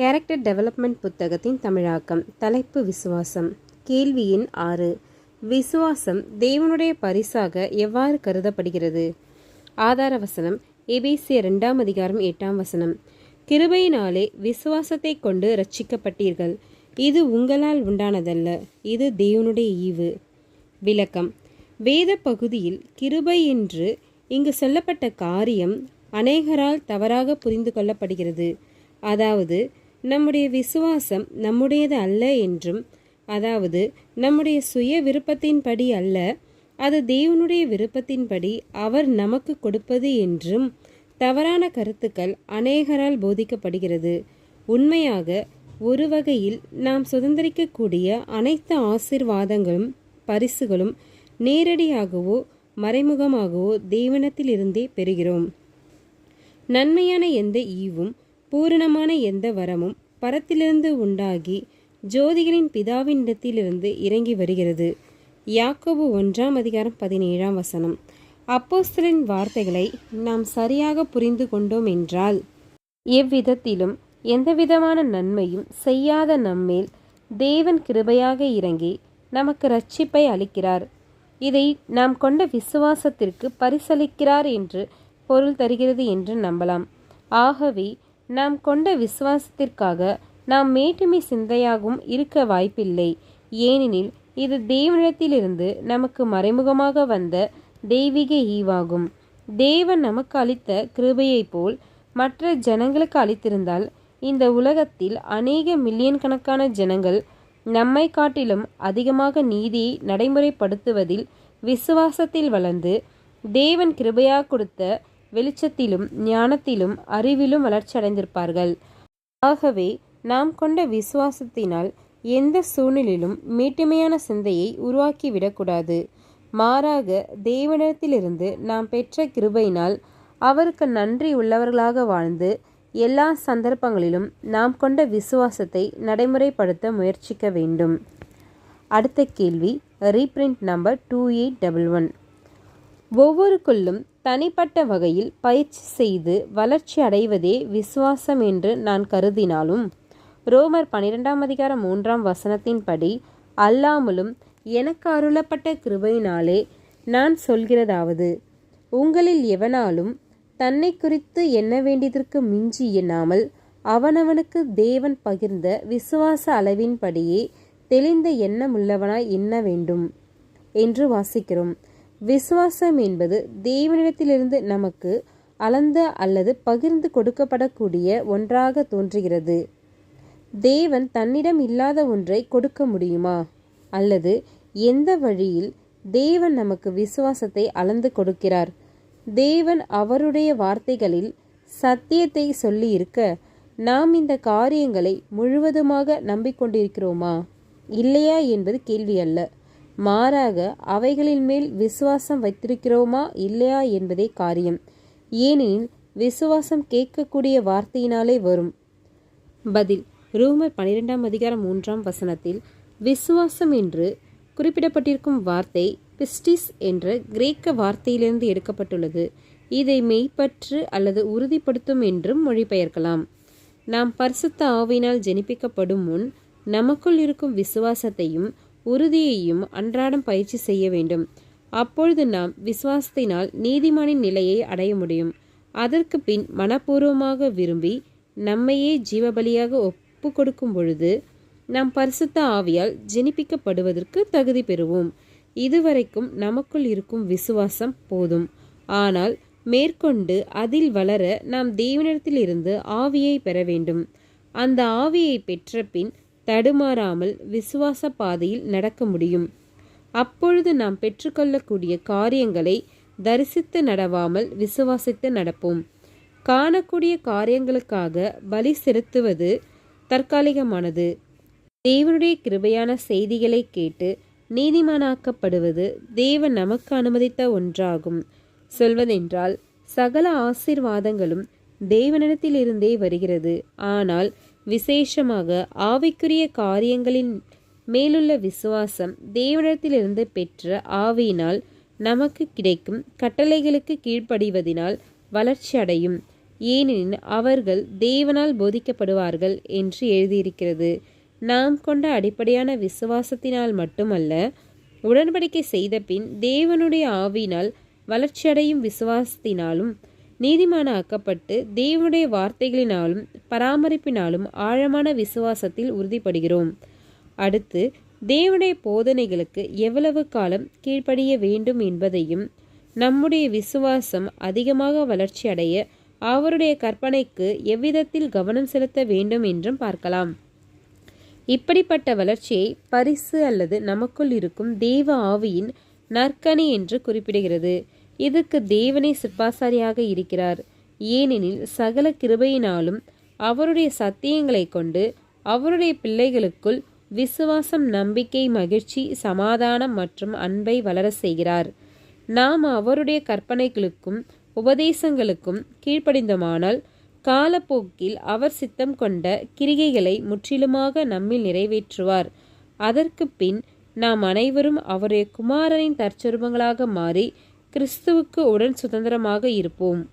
Character development புத்தகத்தின் தமிழாக்கம். தலைப்பு விசுவாசம். கேள்வி எண் ஆறு. விசுவாசம் தேவனுடைய பரிசாக எவ்வாறு கருதப்படுகிறது? ஆதார வசனம். எபேசிய இரண்டாம் அதிகாரம் எட்டாம் வசனம். கிருபையினாலே விசுவாசத்தை கொண்டு ரட்சிக்கப்பட்டீர்கள் இது உங்களால் உண்டானதல்ல. இது தேவனுடைய ஈவு. விளக்கம். வேத பகுதியில் கிருபை என்று இங்கு சொல்லப்பட்ட காரியம் அநேகரால் தவறாக புரிந்து கொள்ளப்படுகிறது. அதாவது நம்முடைய விசுவாசம் நம்முடையது அல்ல என்றும் அதாவது நம்முடைய சுய விருப்பத்தின்படி அல்ல அது தேவனுடைய விருப்பத்தின்படி அவர் நமக்கு கொடுப்பது என்றும் தவறான கருத்துக்கள் அநேகரால் போதிக்கப்படுகிறது. உண்மையாக ஒரு வகையில் நாம் சுதந்திரிக்கக்கூடிய அனைத்து ஆசிர்வாதங்களும் பரிசுகளும் நேரடியாகவோ மறைமுகமாகவோ தேவனத்திலிருந்தே பெறுகிறோம். நன்மையான எந்த ஈவும் பூரணமான எந்த வரமும் பரத்திலிருந்து உண்டாகி ஜோதிகளின் பிதாவினிடத்திலிருந்து இறங்கி வருகிறது. யாக்கோபு ஒன்றாம் அதிகாரம் பதினேழாம் வசனம். அப்போஸ்தலின் வார்த்தைகளை நாம் சரியாக புரிந்து கொண்டோம் என்றால் எவ்விதத்திலும் எந்தவிதமான நன்மையும் செய்யாத நம்மேல் தேவன் கிருபையாக இறங்கி நமக்கு ரட்சிப்பை அளிக்கிறார். இதை நாம் கொண்ட விசுவாசத்திற்கு பரிசளிக்கிறார் என்று பொருள் தருகிறது என்று நம்பலாம். ஆகவே நாம் கொண்ட விசுவாசத்திற்காக நாம் மேட்டுமை சிந்தையாகவும் இருக்க வாய்ப்பில்லை. ஏனெனில் இது தேவனிடத்திலிருந்து நமக்கு மறைமுகமாக வந்த தெய்வீக ஈவாகும். தேவன் நமக்கு அளித்த கிருபையைப் போல் மற்ற ஜனங்களுக்கு அளித்திருந்தால் இந்த உலகத்தில் அநேக மில்லியன் கணக்கான ஜனங்கள் நம்மை காட்டிலும் அதிகமாக நீதியை நடைமுறைப்படுத்துவதில் விசுவாசத்தில் வளர்ந்து தேவன் கிருபையாக கொடுத்த வெளிச்சத்திலும் ஞானத்திலும் அறிவிலும் வளர்ச்சியடைந்திருப்பார்கள். ஆகவே நாம் கொண்ட விசுவாசத்தினால் எந்த சூழ்நிலையிலும் மீட்டுமையான சிந்தையை உருவாக்கிவிடக்கூடாது. மாறாக தேவனிடத்திலிருந்து நாம் பெற்ற கிருபையினால் அவருக்கு நன்றி உள்ளவர்களாக வாழ்ந்து எல்லா சந்தர்ப்பங்களிலும் நாம் கொண்ட விசுவாசத்தை நடைமுறைப்படுத்த முயற்சிக்க வேண்டும். அடுத்த கேள்வி reprint number two eight double one. ஒவ்வொருக்குள்ளும் தனிப்பட்ட வகையில் பயிற்சி செய்து வளர்ச்சி அடைவதே விசுவாசம் என்று நான் கருதினாலும் ரோமர் பனிரெண்டாம் அதிகாரம் மூன்றாம் வசனத்தின்படி அல்லாமலும் எனக்கு அருளப்பட்ட கிருபையினாலே நான் சொல்கிறதாவது உங்களில் எவனாலும் தன்னை குறித்து எண்ண வேண்டியதற்கு மிஞ்சி எண்ணாமல் அவனவனுக்கு தேவன் பகிர்ந்த விசுவாச அளவின்படியே தெளிந்த எண்ணமுள்ளவனாய் எண்ண வேண்டும் என்று வாசிக்கிறோம். விசுவாசம் என்பது தேவனிடத்திலிருந்து நமக்கு அளந்த அல்லது பகிர்ந்து கொடுக்கப்படக்கூடிய ஒன்றாக தோன்றுகிறது. தேவன் தன்னிடம் இல்லாத ஒன்றை கொடுக்க முடியுமா? அல்லது எந்த வழியில் தேவன் நமக்கு விசுவாசத்தை அளந்து கொடுக்கிறார்? தேவன் அவருடைய வார்த்தைகளில் சத்தியத்தை சொல்லி இருக்க நாம் இந்த காரியங்களை முழுவதுமாக நம்பிக்கொண்டிருக்கிறோமா? இல்லையா என்பது கேள்வி அல்ல மாறாக அவைகளின் மேல் விசுவாசம் வைத்திருக்கிறோமா இல்லையா என்பதே காரியம். ஏனெனில் விசுவாசம் கேட்கக்கூடிய வார்த்தையினாலே வரும். பதில். ரூமர் பனிரெண்டாம் அதிகாரம் மூன்றாம் வசனத்தில் விசுவாசம் என்று குறிப்பிடப்பட்டிருக்கும் வார்த்தை பிஸ்டிஸ் என்ற கிரேக்க வார்த்தையிலிருந்து எடுக்கப்பட்டுள்ளது. இதை மெய்ப்பற்று அல்லது உறுதிப்படுத்தும் என்றும் மொழிபெயர்க்கலாம். நாம் பரிசுத்த ஆவினால் ஜெனிப்பிக்கப்படும் முன் நமக்குள் இருக்கும் விசுவாசத்தையும் உறுதியையும் அன்றாடம் பயிற்சி செய்ய வேண்டும். அப்பொழுது நாம் விசுவாசத்தினால் நீதிமானின் நிலையை அடைய முடியும். அதற்கு பின் மனப்பூர்வமாக விரும்பி நம்மையே ஜீவபலியாக ஒப்பு கொடுக்கும் பொழுது நாம் பரிசுத்த ஆவியால் ஜெனிப்பிக்கப்படுவதற்கு தகுதி பெறுவோம். இதுவரைக்கும் நமக்குள் இருக்கும் விசுவாசம் போதும். ஆனால் மேற்கொண்டு அதில் வளர நாம் தேவனிடத்திலிருந்து ஆவியை பெற வேண்டும். அந்த ஆவியை பெற்ற பின் தடுமாறாமல் விசுவாச பாதையில் நடக்க முடியும். அப்பொழுது நாம் பெற்றுக்கொள்ளக்கூடிய காரியங்களை தரிசித்து நடவாமல் விசுவாசித்து நடப்போம். காணக்கூடிய காரியங்களுக்காக பலி செலுத்துவது தற்காலிகமானது. தேவனுடைய கிருபையான செய்திகளை கேட்டு நீதிமானாக்கப்படுவது தேவன் நமக்கு அனுமதித்த ஒன்றாகும். சொல்வதென்றால் சகல ஆசிர்வாதங்களும் தேவனிடத்திலிருந்தே வருகிறது. ஆனால் விசேஷமாக ஆவிக்குரிய காரியங்களின் மேலுள்ள விசுவாசம் தேவனிடத்திலிருந்து பெற்ற ஆவியினால் நமக்கு கிடைக்கும் கட்டளைகளுக்கு கீழ்ப்படிவதினால் வளர்ச்சி அடையும். ஏனெனில் அவர்கள் தேவனால் போதிக்கப்படுவார்கள் என்று எழுதியிருக்கிறது. நாம் கொண்ட அடிப்படையான விசுவாசத்தினால் மட்டுமல்ல உடன்படிக்கை செய்த பின் தேவனுடைய ஆவியினால் வளர்ச்சியடையும் விசுவாசத்தினாலும் நீதிமான ஆக்கப்பட்டு தேவனுடைய வார்த்தைகளினாலும் பராமரிப்பினாலும் ஆழமான விசுவாசத்தில் உறுதிப்படுகிறோம். அடுத்து தேவனுடைய போதனைகளுக்கு எவ்வளவு காலம் கீழ்ப்படிய வேண்டும் என்பதையும் நம்முடைய விசுவாசம் அதிகமாக வளர்ச்சி அடைய அவருடைய கற்பனைக்கு எவ்விதத்தில் கவனம் செலுத்த வேண்டும் என்றும் பார்க்கலாம். இப்படிப்பட்ட வளர்ச்சியை பரிசு அல்லது நமக்குள் இருக்கும் தேவ ஆவியின் நற்கனி என்று குறிப்பிடுகிறது. இதுக்கு தேவனே சிற்பாசாரியாக இருக்கிறார். ஏனெனில் சகல கிருபையினாலும் அவருடைய சத்தியங்களை கொண்டு அவருடைய பிள்ளைகளுக்குள் விசுவாசம் நம்பிக்கை மகிழ்ச்சி சமாதானம் மற்றும் அன்பை வளர செய்கிறார். நாம் அவருடைய கற்பனைகளுக்கும் உபதேசங்களுக்கும் கீழ்ப்படிந்தோமானால் காலப்போக்கில் அவர் சித்தம் கொண்ட கிரிகைகளை முற்றிலுமாக நம்மில் நிறைவேற்றுவார். அதற்கு பின் நாம் அனைவரும் அவருடைய குமாரனின் தற்சொருபங்களாக மாறி கிறிஸ்துவுக்கு உடன் சுதந்திரமாக இருப்போம்.